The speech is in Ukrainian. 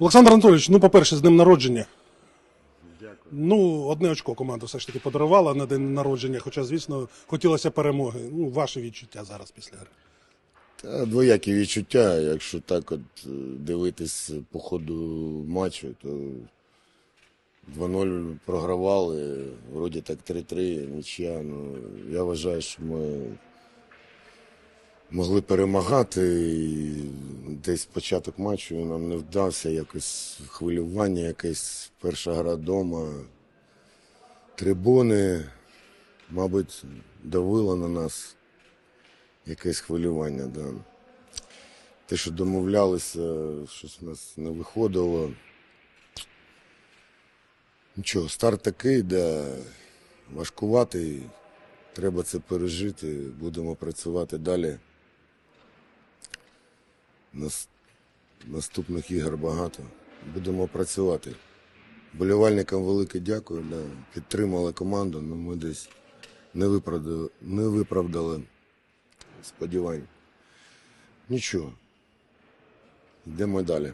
Олександр Анатолійович, ну, по-перше, з днем народження. Ну, одне очко команда все ж таки подарувала на день народження, хоча, звісно, хотілося перемоги. Ну, ваші відчуття зараз після гри. Та двоякі відчуття, якщо так от е, дивитись по ходу матчу, то 2-0 програвали, вроді так 3-3, нічия. Ну, я вважаю, що ми могли перемагати. І десь початок матчу нам не вдався, якось хвилювання, якесь перша гра вдома. Трибуни, мабуть, давило на нас якесь хвилювання, да. Те, що домовлялися, щось у нас не виходило. Нічого, старт такий, да, важкуватий. Треба це пережити. Будемо працювати далі. Нас... Наступних ігор багато. Будемо працювати. Болівальникам велике дякую. Да. Підтримали команду, але ми десь не виправдали, не виправдали сподівань. Нічого. Йдемо далі.